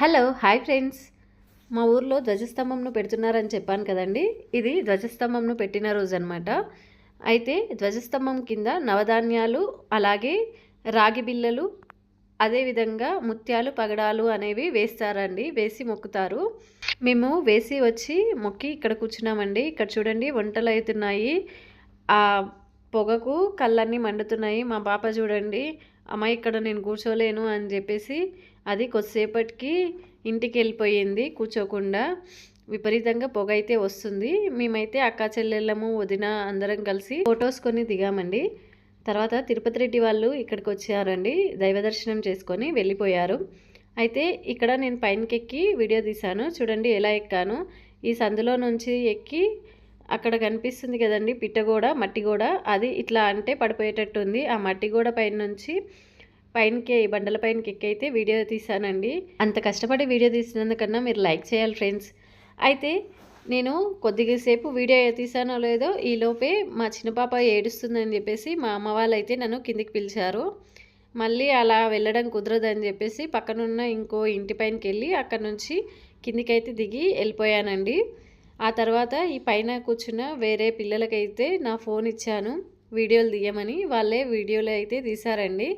Hello hi friends. మా ఊర్లో ధ్వజస్తంభంను పెడుతున్నారని చెప్పాను కదండి. ఇది ధ్వజస్తంభంను పెట్టిన రోజు అనమాట అయితే ధ్వజస్తంభం కింద నవధాన్యాలు అలాగే రాగి బిళ్ళలు అదేవిధంగా ముత్యాలు పగడాలు అనేవి వేస్తారండి. వేసి మొక్కుతారు. మేము వేసి వచ్చి మొక్కి ఇక్కడ కూర్చున్నామండి. ఇక్కడ చూడండి వంటలు అవుతున్నాయి. ఆ పొగకు కళ్ళన్నీ మండుతున్నాయి. మా పాప చూడండి అమ్మ ఇక్కడ నేను కూర్చోలేను అని చెప్పేసి అది కొద్దిసేపటికి ఇంటికి వెళ్ళిపోయింది కూర్చోకుండా. విపరీతంగా పొగ అయితే వస్తుంది. మేమైతే అక్క చెల్లెళ్ళము వదిన అందరం కలిసి ఫొటోస్ కొని దిగామండి. తర్వాత తిరుపతి రెడ్డి వాళ్ళు ఇక్కడికి వచ్చారండి దైవ దర్శనం చేసుకొని వెళ్ళిపోయారు. అయితే ఇక్కడ నేను పైనకెక్కి వీడియో తీశాను. చూడండి ఎలా ఎక్కాను. ఈ సందులో నుంచి ఎక్కి అక్కడ కనిపిస్తుంది కదండి పిట్టగోడ మట్టిగోడ అది ఇట్లా అంటే పడిపోయేటట్టు ఉంది ఆ మట్టిగోడ పైన నుంచి పైనకి బండల పైనకి ఎక్కైతే అయితే వీడియో తీశానండి అంత కష్టపడి వీడియో తీసినందుకన్నా మీరు లైక్ చేయాలి ఫ్రెండ్స్. అయితే నేను కొద్దిసేపు వీడియో తీసానో లేదో ఈలోపే మా చిన్న పాప ఏడుస్తుందని చెప్పేసి మా అమ్మ వాళ్ళు అయితే నన్ను కిందికి పిలిచారు. మళ్ళీ అలా వెళ్ళడం కుదరదని చెప్పేసి పక్కనున్న ఇంకో ఇంటి పైనకి వెళ్ళి అక్కడ నుంచి కిందికైతే దిగి వెళ్ళిపోయానండి. ఆ తర్వాత ఈ పైన కూర్చున్న వేరే పిల్లలకైతే నా ఫోన్ ఇచ్చాను. వీడియోలు తీయమని వాళ్ళే వీడియోలు అయితే తీశారండి.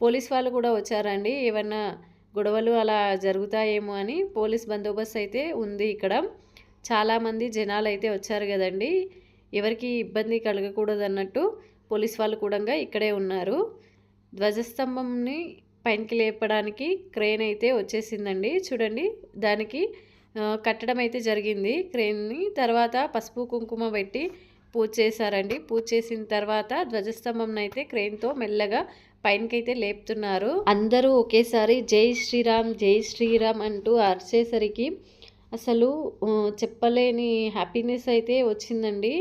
పోలీస్ వాళ్ళు కూడా వచ్చారండి. ఏమన్నా గొడవలు అలా జరుగుతాయేమో అని పోలీస్ బందోబస్తు అయితే ఉంది ఇక్కడ. చాలామంది జనాలు అయితే వచ్చారు కదండి. ఎవరికి ఇబ్బంది కలగకూడదు అన్నట్టు పోలీస్ వాళ్ళు కూడా ఇక్కడే ఉన్నారు. ధ్వజస్తంభంని పైనకి లేపడానికి క్రేన్ అయితే వచ్చేసిందండి. చూడండి దానికి కట్టడం అయితే జరిగింది. క్రేన్ని తర్వాత పసుపు కుంకుమ పెట్టి పూజ చేశారండి. పూజ చేసిన తర్వాత ధ్వజస్తంభం అయితే క్రేన్తో మెల్లగా పైనకైతే లేపుతున్నారు. అందరూ ఒకేసారి జై శ్రీరామ్ జై శ్రీరామ్ అంటూ అరిచేసరికి అసలు చెప్పలేని హ్యాపీనెస్ అయితే వచ్చిందండి.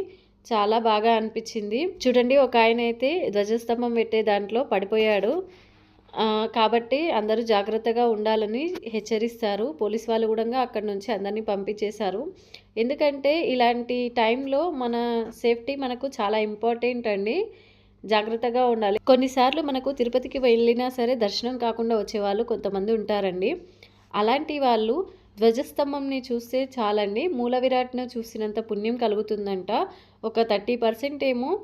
చాలా బాగా అనిపించింది. చూడండి ఒక ఆయన అయితే ధ్వజస్తంభం పెట్టే దాంట్లో పడిపోయాడు. కాబట్టి అందరూ జాగ్రత్తగా ఉండాలని హెచ్చరిస్తారు. పోలీస్ వాళ్ళు కూడా అక్కడి నుంచి అందరినీ పంపించేశారు. ఎందుకంటే ఇలాంటి టైంలో మన సేఫ్టీ మనకు చాలా ఇంపార్టెంట్ అండి. జాగ్రత్తగా ఉండాలి. కొన్నిసార్లు మనకు తిరుపతికి వెళ్ళినా సరే దర్శనం కాకుండా వచ్చేవాళ్ళు కొంతమంది ఉంటారండి. అలాంటి వాళ్ళు ధ్వజస్తంభంని చూస్తే చాలండి. మూల విరాట్ను చూసినంత పుణ్యం కలుగుతుందంట. ఒక థర్టీ పర్సెంట్ ఏమో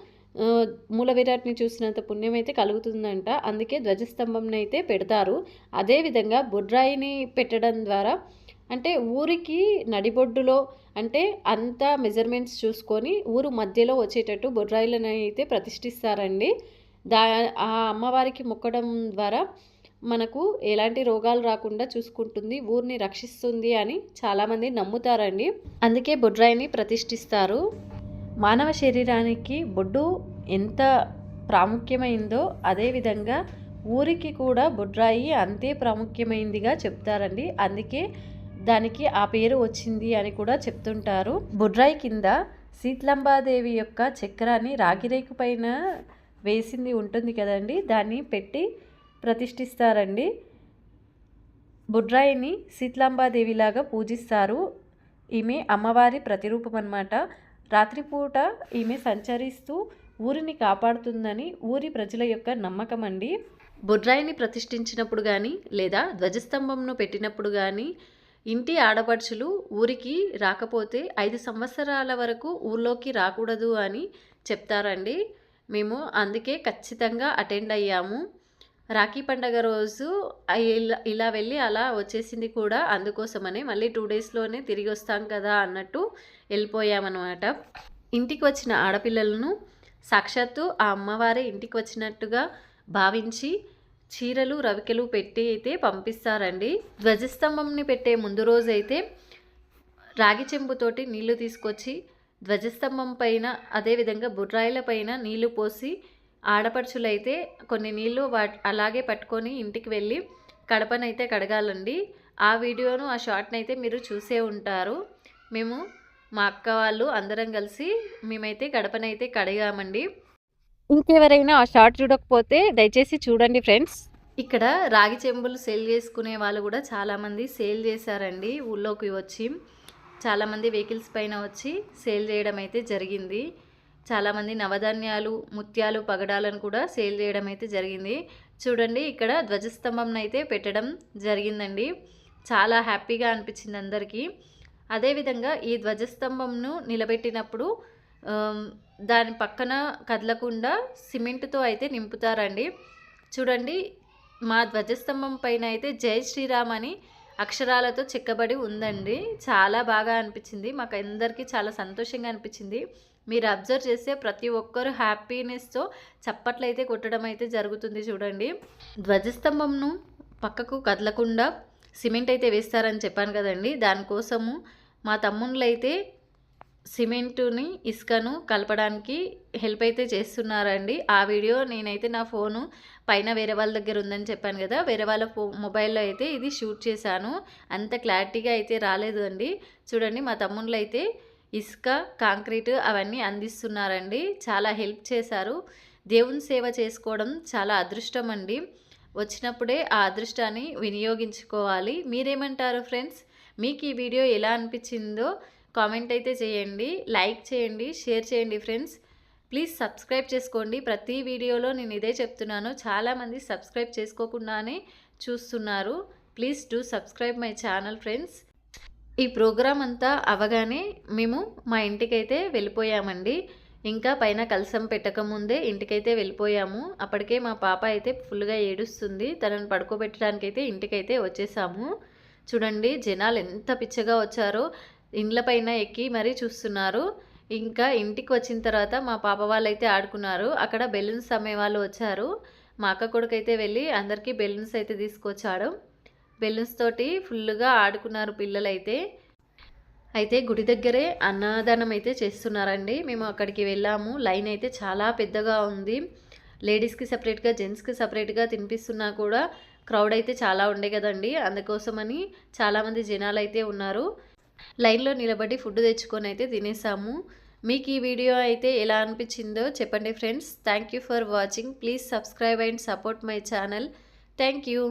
మూల విరాట్ని చూసినంత పుణ్యం అయితే కలుగుతుందంట. అందుకే ధ్వజస్తంభంని అయితే పెడతారు అదేవిధంగా బుడ్రాయిని పెట్టడం ద్వారా అంటే ఊరికి నడిబొడ్డులో అంటే అంత మెజర్మెంట్స్ చూసుకొని ఊరు మధ్యలో వచ్చేటట్టు బొడ్రాయిలను అయితే ప్రతిష్ఠిస్తారండి. దా ఆ అమ్మవారికి మొక్కడం ద్వారా మనకు ఎలాంటి రోగాలు రాకుండా చూసుకుంటుంది ఊరిని రక్షిస్తుంది అని చాలామంది నమ్ముతారండి. అందుకే బొడ్రాయిని ప్రతిష్ఠిస్తారు. మానవ శరీరానికి బొడ్డు ఎంత ప్రాముఖ్యమైందో అదేవిధంగా ఊరికి కూడా బొడ్రాయి అంతే ప్రాముఖ్యమైందిగా చెప్తారండి. అందుకే దానికి ఆ పేరు వచ్చింది అని కూడా చెప్తుంటారు. బుడ్రాయి కింద శీతలంబాదేవి యొక్క చక్రాన్ని రాగిరేకు పైన వేసింది ఉంటుంది కదండి. దాన్ని పెట్టి ప్రతిష్ఠిస్తారండి. బుడ్రాయిని శీతలాంబాదేవిలాగా పూజిస్తారు. ఈమె అమ్మవారి ప్రతిరూపం అన్నమాట రాత్రిపూట ఈమె సంచరిస్తూ ఊరిని కాపాడుతుందని ఊరి ప్రజల యొక్క నమ్మకం అండి. బుడ్రాయిని ప్రతిష్ఠించినప్పుడు కానీ లేదా ధ్వజస్తంభంను పెట్టినప్పుడు కానీ ఇంటి ఆడపడుచులు ఊరికి రాకపోతే ఐదు సంవత్సరాల వరకు ఊర్లోకి రాకూడదు అని చెప్తారండి. మేము అందుకే ఖచ్చితంగా అటెండ్ అయ్యాము. రాఖీ పండగ రోజు ఇలా ఇలా వెళ్ళి అలా వచ్చేసింది కూడా అందుకోసమనే మళ్ళీ టూ డేస్లోనే తిరిగి వస్తాం కదా అన్నట్టు వెళ్ళిపోయామన్నమాట. ఇంటికి వచ్చిన ఆడపిల్లలను సాక్షాత్తు ఆ అమ్మవారే ఇంటికి వచ్చినట్టుగా భావించి చీరలు రవికెలు పెట్టి అయితే పంపిస్తారండి. ధ్వజస్తంభంని పెట్టే ముందు రోజైతే రాగి చెంబుతోటి నీళ్ళు తీసుకొచ్చి ధ్వజస్తంభం పైన అదేవిధంగా బుర్రాయిల పైన నీళ్ళు పోసి ఆడపడుచులైతే కొన్ని నీళ్ళు వా అలాగే పట్టుకొని ఇంటికి వెళ్ళి కడపనైతే కడగాలండి. ఆ వీడియోను ఆ షార్ట్ని అయితే మీరు చూసే ఉంటారు. మేము మా అక్క వాళ్ళు అందరం కలిసి మేమైతే గడపనైతే కడిగామండి. ఇంకెవరైనా ఆ షార్ట్ చూడకపోతే దయచేసి చూడండి ఫ్రెండ్స్. ఇక్కడ రాగి చెంబులు సేల్ చేసుకునే వాళ్ళు కూడా చాలామంది సేల్ చేశారండి ఊళ్ళోకి వచ్చి. చాలామంది వెహికల్స్ పైన వచ్చి సేల్ చేయడం అయితే జరిగింది. చాలామంది నవధాన్యాలు ముత్యాలు పగడాలను కూడా సేల్ చేయడం అయితే జరిగింది. చూడండి ఇక్కడ ధ్వజస్తంభం అయితే పెట్టడం జరిగిందండి. చాలా హ్యాపీగా అనిపించింది అందరికీ. అదేవిధంగా ఈ ధ్వజస్తంభంను నిలబెట్టినప్పుడు దాని పక్కన కదలకుండా సిమెంట్తో అయితే నింపుతారండి. చూడండి మా ధ్వజస్తంభం పైన అయితే జై శ్రీరామ్ అని అక్షరాలతో చెక్కబడి ఉందండి. చాలా బాగా అనిపించింది. మాకు అందరికీ చాలా సంతోషంగా అనిపించింది. మీరు అబ్జర్వ్ చేస్తే ప్రతి ఒక్కరు హ్యాపీనెస్తో చప్పట్లు అయితే కొట్టడం అయితే జరుగుతుంది చూడండి. ధ్వజస్తంభంను పక్కకు కదలకుండా సిమెంట్ అయితే వేస్తారని చెప్పాను కదండి. దానికోసము మా తమ్ముళ్ళు అయితే సిమెంటుని ఇసుకను కలపడానికి హెల్ప్ అయితే చేస్తున్నారండి. ఆ వీడియో నేనైతే నా ఫోను పైన వేరే వాళ్ళ దగ్గర ఉందని చెప్పాను కదా వేరే వాళ్ళ ఫో మొబైల్లో అయితే ఇది షూట్ చేశాను. అంత క్లారిటీగా అయితే రాలేదు అండి. చూడండి మా తమ్ముళ్ళు అయితే ఇసుక కాంక్రీట్ అవన్నీ అందిస్తున్నారండి. చాలా హెల్ప్ చేశారు. దేవుని సేవ చేసుకోవడం చాలా అదృష్టం అండి. వచ్చినప్పుడే ఆ అదృష్టాన్ని వినియోగించుకోవాలి. మీరేమంటారు ఫ్రెండ్స్? మీకు ఈ వీడియో ఎలా అనిపించిందో కామెంట్ అయితే చేయండి. లైక్ చేయండి షేర్ చేయండి ఫ్రెండ్స్. ప్లీజ్ సబ్స్క్రైబ్ చేసుకోండి. ప్రతి వీడియోలో నేను ఇదే చెప్తున్నాను. చాలామంది సబ్స్క్రైబ్ చేసుకోకుండానే చూస్తున్నారు. Please do subscribe my channel friends. ఈ ప్రోగ్రాం అంతా అవగానే మేము మా ఇంటికైతే వెళ్ళిపోయామండి. ఇంకా పైన కలసం పెట్టకముందే ఇంటికైతే వెళ్ళిపోయాము. అప్పటికే మా పాప అయితే ఫుల్గా ఏడుస్తుంది. తనను పడుకోబెట్టడానికి అయితే ఇంటికైతే వచ్చేసాము. చూడండి జనాలు ఎంత పిచ్చగా వచ్చారో. ఇండ్ల పైన ఎక్కి మరీ చూస్తున్నారు. ఇంకా ఇంటికి వచ్చిన తర్వాత మా పాప వాళ్ళైతే ఆడుకున్నారు. అక్కడ బెలూన్స్ అమ్మే వాళ్ళు వచ్చారు. మా అక్క కొడుకైతే వెళ్ళి అందరికీ బెలూన్స్ అయితే తీసుకొచ్చాడు. బెలూన్స్ తోటి ఫుల్గా ఆడుకున్నారు పిల్లలైతే. అయితే గుడి దగ్గరే అన్నదానం అయితే చేస్తున్నారండి. మేము అక్కడికి వెళ్ళాము. లైన్ అయితే చాలా పెద్దగా ఉంది. లేడీస్కి సపరేట్గా జెంట్స్కి సపరేట్గా తినిపిస్తున్నా కూడా క్రౌడ్ అయితే చాలా ఉండే కదండి. అందుకోసమని చాలామంది జనాలు అయితే ఉన్నారు. లైన్లో నిలబడి ఫుడ్ తెచ్చుకొని అయితే తినేసాము. మీకు ఈ వీడియో అయితే ఎలా అనిపించిందో చెప్పండి friends. Thank you for watching. Please subscribe and support my channel. Thank you.